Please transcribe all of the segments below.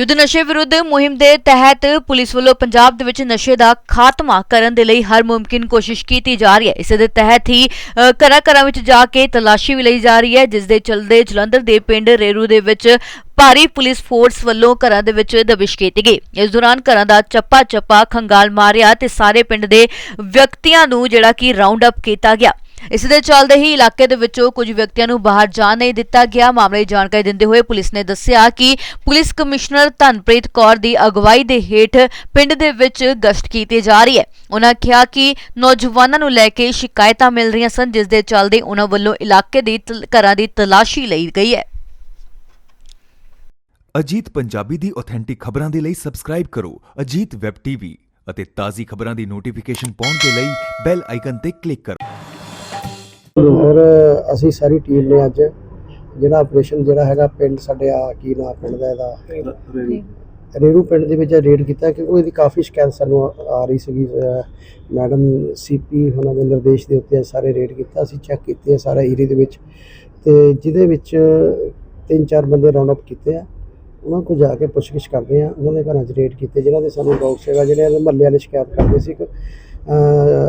ਯੁੱਧ ਨਸ਼ੇ ਵਿਰੁੱਧ ਮੁਹਿੰਮ ਦੇ ਤਹਿਤ ਪੁਲਿਸ ਵੱਲੋਂ ਪੰਜਾਬ ਦੇ ਵਿੱਚ ਨਸ਼ੇ ਦਾ ਖਾਤਮਾ ਕਰਨ ਦੇ ਲਈ ਹਰ ਮੁਮਕਿਨ ਕੋਸ਼ਿਸ਼ ਕੀਤੀ ਜਾ ਰਹੀ ਹੈ। ਇਸੇ ਦੇ ਤਹਿਤ ਹੀ ਘਰਾਂ ਘਰਾਂ ਵਿੱਚ ਜਾ ਕੇ ਤਲਾਸ਼ੀ ਵੀ ਲਈ ਜਾ ਰਹੀ ਹੈ, ਜਿਸ ਦੇ ਚਲਦੇ ਜਲੰਧਰ ਦੇ ਪਿੰਡ ਰੇਰੂ ਦੇ ਵਿੱਚ ਭਾਰੀ ਪੁਲਿਸ ਫੋਰਸ ਵੱਲੋਂ ਘਰਾਂ ਦੇ ਵਿੱਚ ਦਬਿਸ਼ ਕੀਤੀ ਗਈ। ਇਸ ਦੌਰਾਨ ਘਰਾਂ ਦਾ ਚੱਪਾ ਚੱਪਾ ਖੰਗਾਲ ਮਾਰਿਆ ਤੇ ਸਾਰੇ ਪਿੰਡ ਦੇ ਵਿਅਕਤੀਆਂ ਨੂੰ ਜਿਹੜਾ ਕਿ ਰਾਉਂਡ ਅਪ ਕੀਤਾ ਗਿਆ। ਇਸ ਦੇ ਚੱਲਦੇ ਹੀ ਇਲਾਕੇ ਦੇ ਵਿੱਚੋਂ ਕੁਝ ਵਿਅਕਤੀਆਂ ਨੂੰ ਬਾਹਰ ਜਾਣ ਨਹੀਂ ਦਿੱਤਾ ਗਿਆ। ਮਾਮਲੇ ਦੀ ਜਾਣਕਾਰੀ ਦਿੰਦੇ ਹੋਏ ਪੁਲਿਸ ਨੇ ਦੱਸਿਆ ਕਿ ਪੁਲਿਸ ਕਮਿਸ਼ਨਰ ਧਨਪ੍ਰੀਤ ਕੌਰ ਦੀ ਅਗਵਾਈ ਦੇ ਹੇਠ ਪਿੰਡ ਦੇ ਵਿੱਚ ਗਸ਼ਤ ਕੀਤੀ ਜਾ ਰਹੀ ਹੈ। ਉਹਨਾਂ ਕਿਹਾ ਕਿ ਨੌਜਵਾਨਾਂ ਨੂੰ ਲੈ ਕੇ ਸ਼ਿਕਾਇਤਾਂ ਮਿਲ ਰਹੀਆਂ ਸਨ, ਜਿਸ ਦੇ ਚੱਲਦੇ ਉਹਨਾਂ ਵੱਲੋਂ ਇਲਾਕੇ ਦੀ ਘਰਾਂ ਦੀ ਤਲਾਸ਼ੀ ਲਈ ਗਈ ਹੈ। ਅਜੀਤ ਪੰਜਾਬੀ ਦੀ ਆਥੈਂਟਿਕ ਖਬਰਾਂ ਦੇ ਲਈ ਸਬਸਕ੍ਰਾਈਬ ਕਰੋ ਅਜੀਤ ਵੈਬ ਟੀਵੀ ਅਤੇ ਤਾਜ਼ੀ ਖਬਰਾਂ ਦੀ ਨੋਟੀਫਿਕੇਸ਼ਨ ਪਾਉਣ ਦੇ ਲਈ ਬੈਲ ਆਈਕਨ ਤੇ ਕਲਿੱਕ ਕਰੋ। ਔਰ ਅਸੀਂ ਸਾਰੀ ਟੀਮ ਨੇ ਅੱਜ ਜਿਹੜਾ ਆਪਰੇਸ਼ਨ ਜਿਹੜਾ ਹੈਗਾ ਪਿੰਡ ਸਾਡੇ ਆ ਕੀ ਨਾਂ ਪਿੰਡ ਦਾ ਇਹਦਾ? ਰੇਰੂ। ਪਿੰਡ ਦੇ ਵਿੱਚ ਰੇਡ ਕੀਤਾ ਕਿਉਂਕਿ ਇਹਦੀ ਕਾਫੀ ਸ਼ਿਕਾਇਤ ਸਾਨੂੰ ਆ- ਰਹੀ ਸੀਗੀ ਮੈਡਮ ਸੀਪੀ ਉਹਨਾਂ ਦੇ ਨਿਰਦੇਸ਼ ਦੇ ਉੱਤੇ ਸਾਰੇ ਰੇਡ ਕੀਤਾ ਅਸੀਂ ਚੈੱਕ ਕੀਤੇ ਸਾਰਾ ਏਰੀਆ ਦੇ ਵਿੱਚ ਤੇ ਜਿਹਦੇ ਵਿੱਚ ਤਿੰਨ ਚਾਰ ਬੰਦੇ ਰਾਉਂਡ ਅਪ ਕੀਤੇ ਆ। ਉਹਨਾਂ ਕੋਲ ਜਾ ਕੇ ਪੁੱਛਗਿੱਛ ਕਰਦੇ ਆ ਉਹਨਾਂ ਦੇ ਘਰਾਂ 'ਚ ਰੇਡ ਕੀਤੇ ਜਿਨ੍ਹਾਂ ਦੇ ਸਾਨੂੰ ਡੌਗ ਸੇਵਾ ਜਿਹੜੇ ਮਹੱਲੇ ਵਾਲੇ ਸ਼ਿਕਾਇਤ ਕਰਦੇ ਸੀ ਕਿ ਅਹ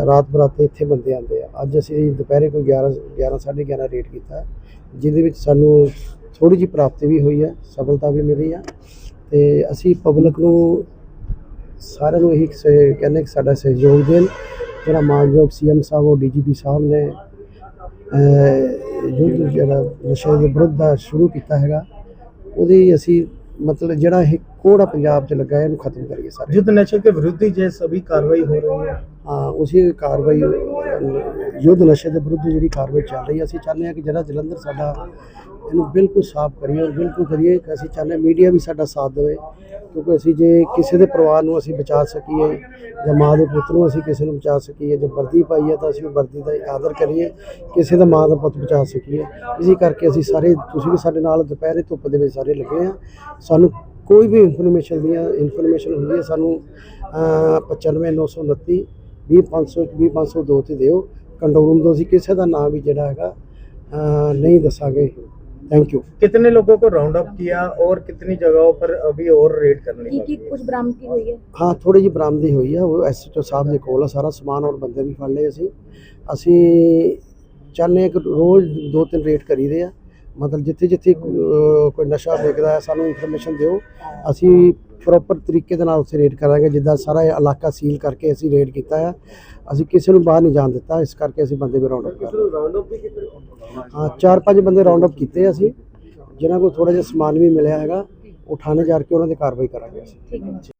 ਰਾਤ ਬਰਾਤੇ ਇੱਥੇ ਬੰਦੇ ਆਉਂਦੇ ਆ। ਅੱਜ ਅਸੀਂ ਦੁਪਹਿਰੇ ਕੋਈ 11 11 11:30 ਰੇਟ ਕੀਤਾ। ਜਿਹਦੇ ਵਿੱਚ ਸਾਨੂੰ ਥੋੜੀ ਜੀ ਪ੍ਰਾਪਤੀ ਵੀ ਹੋਈ ਹੈ ਸਫਲਤਾ ਵੀ ਮਿਲੀ ਆ। ਤੇ ਅਸੀਂ ਪਬਲਿਕ ਨੂੰ ਸਾਰਿਆਂ ਨੂੰ ਇਹੀ ਕਹਿੰਦੇ ਕਿ ਸਾਡਾ ਸਹਿਯੋਗ ਦੇਣ। ਜਿਹੜਾ ਮਾਨਯੋਗ ਸੀਐਮ ਸਾਹਿਬ, ਉਹ ਡੀਜੀਪੀ ਸਾਹਿਬ ਨੇ ਯੁੱਧ ਜਿਹੜਾ ਨਸ਼ੇ ਦੇ ਵਿਰੁੱਧ ਦਾ ਸ਼ੁਰੂ ਕੀਤਾ ਹੈਗਾ। ਉਹਦੀ ਅਸੀਂ ਮਤਲਬ ਜਿਹੜਾ ਇਹ ਕੋੜਾ ਪੰਜਾਬ 'ਚ ਲੱਗਾ ਇਹਨੂੰ ਖਤਮ ਕਰੀਏ ਸਾਰੇ। ਯੁੱਧ ਨਸ਼ੇ ਦੇ ਵਿਰੁੱਧ ਹੀ ਜੇ ਸਭੀ ਕਾਰਵਾਈ ਹੋ ਰਹੀ ਹੈ। ਉਸੇ ਕਾਰਵਾਈ ਯੁੱਧ ਨਸ਼ੇ ਦੇ ਵਿਰੁੱਧ ਜਿਹੜੀ ਕਾਰਵਾਈ ਚੱਲ ਰਹੀ ਹੈ ਅਸੀਂ ਚਾਹੁੰਦੇ ਹਾਂ ਕਿ ਜਿਹੜਾ ਜਲੰਧਰ ਸਾਡਾ ਇਹਨੂੰ ਬਿਲਕੁਲ ਸਾਫ਼ ਕਰੀਏ ਔਰ ਬਿਲਕੁਲ ਕਰੀਏ ਕਿ ਅਸੀਂ ਚਾਹੁੰਦੇ ਹਾਂ ਮੀਡੀਆ ਵੀ ਸਾਡਾ ਸਾਥ ਦੇਵੇ ਕਿਉਂਕਿ ਅਸੀਂ ਜੇ ਕਿਸੇ ਦੇ ਪਰਿਵਾਰ ਨੂੰ ਅਸੀਂ ਬਚਾ ਸਕੀਏ ਜਾਂ ਮਾਂ ਦੇ ਪੁੱਤ ਨੂੰ ਅਸੀਂ ਕਿਸੇ ਨੂੰ ਬਚਾ ਸਕੀਏ ਜੇ ਵਰਦੀ ਪਾਈ ਹੈ ਤਾਂ ਅਸੀਂ ਵਰਦੀ ਦਾ ਆਦਰ ਕਰੀਏ ਕਿਸੇ ਦਾ ਮਾਂ ਦਾ ਪੁੱਤ ਬਚਾ ਸਕੀਏ ਇਸੇ ਕਰਕੇ ਅਸੀਂ ਸਾਰੇ ਤੁਸੀਂ ਵੀ ਸਾਡੇ ਨਾਲ ਦੁਪਹਿਰੇ ਧੁੱਪ ਦੇ ਵਿੱਚ ਸਾਰੇ ਲੱਗੇ ਆ ਸਾਨੂੰ ਕੋਈ ਵੀ ਇਨਫੋਰਮੇਸ਼ਨ ਦੀਆਂ ਇਨਫੋਰਮੇਸ਼ਨ ਹੁੰਦੀ ਹੈ ਸਾਨੂੰ ਅਹ, 95929 20500 20502 ਤੇ ਦਿਓ ਕੰਟਰੋਲ ਰੂਮ ਤੋਂ ਅਸੀਂ ਕਿਸੇ ਦਾ ਨਾਮ ਵੀ ਜਿਹੜਾ ਹੈਗਾ ਅਹ, ਨਹੀਂ ਦੱਸਾਂਗੇ ਥੈਂਕ ਯੂ कितने लोगों को राउंड अप किया और कितनी जगहों पर अभी और रेड करनी ਕੀ ਕੀ बाकी है? ਕੁਝ ਬਰਾਮਦਗੀ ਹੋਈ ਹੈ ਹਾਂ ਥੋੜੀ ਜਿਹੀ ਬਰਾਮਦੀ ਹੋਈ ਹੈ ਉਹ ਐਸਐਚਓ ਸਾਹਿਬ ਦੇ ਕੋਲ ਆ ਸਾਰਾ ਸਮਾਨ ਔਰ ਬੰਦੇ ਵੀ ਫੜ ਲਏ ਅਸੀਂ ਅਸੀਂ ਚਾਹੁੰਦੇ ਹਾਂ ਕਿ ਰੋਜ਼ ਦੋ ਤਿੰਨ ਰੇਟ ਕਰੀਦੇ ਆ ਮਤਲਬ ਜਿੱਥੇ ਜਿੱਥੇ ਅਹ, ਕੋਈ ਨਸ਼ਾ ਵਿਕਦਾ ਹੈ ਸਾਨੂੰ ਇਨਫੋਰਮੇਸ਼ਨ ਦਿਓ ਅਸੀਂ ਪ੍ਰੋਪਰ ਤਰੀਕੇ ਦੇ ਨਾਲ ਉੱਥੇ ਰੇਡ ਕਰਾਂਗੇ, ਜਿੱਦਾਂ ਸਾਰਾ ਇਲਾਕਾ ਸੀਲ ਕਰਕੇ ਅਸੀਂ ਰੇਡ ਕੀਤਾ ਆ। ਅਸੀਂ ਕਿਸੇ ਨੂੰ ਬਾਹਰ ਨਹੀਂ ਜਾਣ ਦਿੱਤਾ, ਇਸ ਕਰਕੇ ਅਸੀਂ ਬੰਦੇ ਵੀ ਰਾਉਂਡ ਅਪ ਕਰ ਰਹੇ ਹਾਂ। ਹਾਂ, ਚਾਰ ਪੰਜ ਬੰਦੇ ਰਾਉਂਡ ਅਪ ਕੀਤੇ ਅਸੀਂ, ਜਿਨ੍ਹਾਂ ਕੋਲ ਥੋੜਾ ਜਿਹਾ ਸਮਾਨ ਵੀ ਮਿਲਿਆ ਹੈਗਾ ਉਠਾਣੇ ਜਾ ਕੇ ਉਹਨਾਂ ਦੀ ਕਾਰਵਾਈ ਕਰਾਂਗੇ ਅਸੀਂ।